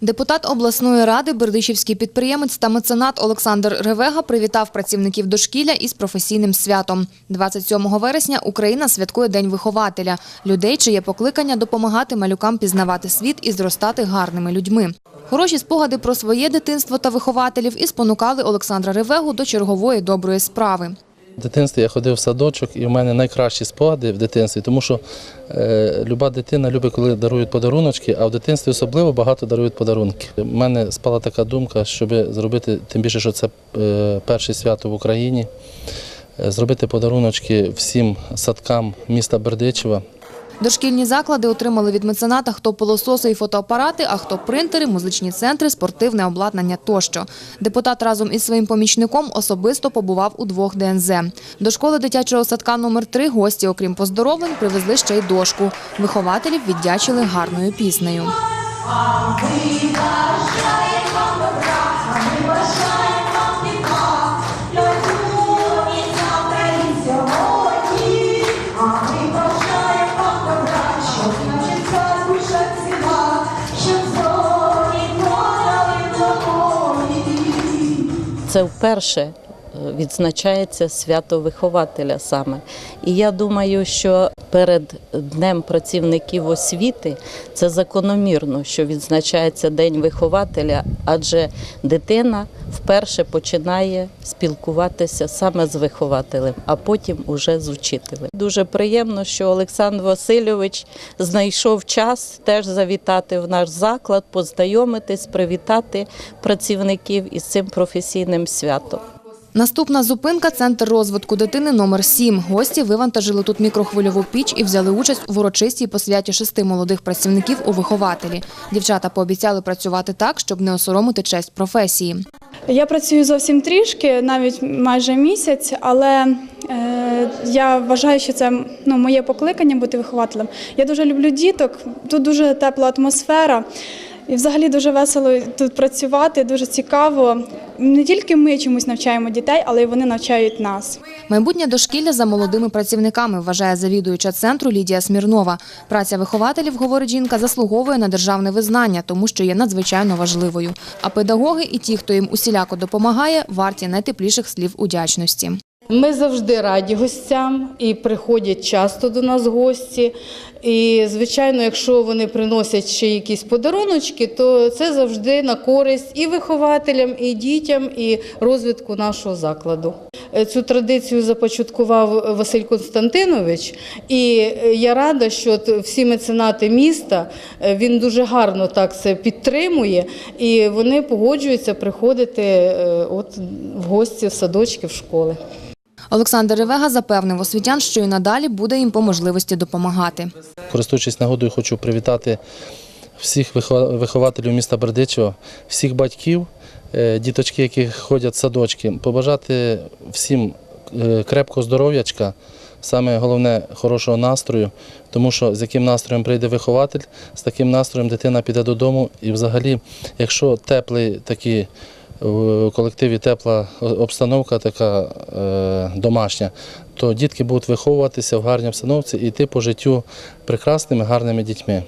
Депутат обласної ради, бердичівський підприємець та меценат Олександр Ревега привітав працівників дошкілля із професійним святом. 27 вересня Україна святкує День вихователя – людей, чиє покликання допомагати малюкам пізнавати світ і зростати гарними людьми. Хороші спогади про своє дитинство та вихователів і спонукали Олександра Ревегу до чергової доброї справи. В дитинстві я ходив в садочок, і в мене найкращі спогади в дитинстві, тому що е, люба дитина любить, коли дарують подаруночки, а в дитинстві особливо багато дарують подарунки. У мене спала така думка, щоб зробити, тим більше, що це е, перше свято в Україні, е, зробити подаруночки всім садкам міста Бердичева. Дошкільні заклади отримали від мецената хто пилососи і фотоапарати, а хто принтери, музичні центри, спортивне обладнання тощо. Депутат разом із своїм помічником особисто побував у двох ДНЗ. До школи дитячого садка номер 3 гості, окрім поздоровлень, привезли ще й дошку. Вихователів віддячили гарною піснею. Це вперше відзначається свято вихователя саме. І я думаю, що перед Днем працівників освіти це закономірно, що відзначається День вихователя, адже дитина вперше починає спілкуватися саме з вихователем, а потім уже з вчителем. Дуже приємно, що Олександр Васильович знайшов час теж завітати в наш заклад, познайомитись, привітати працівників із цим професійним святом. Наступна зупинка – центр розвитку дитини номер 7. Гості вивантажили тут мікрохвильову піч і взяли участь в урочистій посвяті шести молодих працівників у вихователі. Дівчата пообіцяли працювати так, щоб не осоромити честь професії. Я працюю зовсім трішки, навіть майже місяць, але е, я вважаю, що це ну, моє покликання бути вихователем. Я дуже люблю діток, тут дуже тепла атмосфера. І взагалі дуже весело тут працювати, дуже цікаво. Не тільки ми чомусь навчаємо дітей, але й вони навчають нас. Майбутнє дошкілля за молодими працівниками, вважає завідуюча центру Лідія Смірнова. Праця вихователів, говорить жінка, заслуговує на державне визнання, тому що є надзвичайно важливою. А педагоги і ті, хто їм усіляко допомагає, варті найтепліших слів удячності. Ми завжди раді гостям і приходять часто до нас гості. І, звичайно, якщо вони приносять ще якісь подаруночки, то це завжди на користь і вихователям, і дітям, і розвитку нашого закладу. Е, Цю традицію започаткував Василь Константинович, і е, я рада, що всі меценати міста е, він дуже гарно так це підтримує, і вони погоджуються приходити от в гості в садочки, в школи. Олександр Ревега запевнив освітян, що і надалі буде їм по можливості допомагати. Користуючись нагодою, хочу привітати всіх вихователів міста Бердичева, всіх батьків, е, діточки, які ходять в садочки, побажати всім е, крепкого здоров'ячка, саме головне хорошого настрою, тому що з яким настроєм прийде вихователь, з таким настроєм дитина піде додому. І взагалі, якщо теплий такий в колективі тепла обстановка така е, домашня, то дітки будуть виховуватися в гарній обстановці і йти по життю прекрасними, гарними дітьми.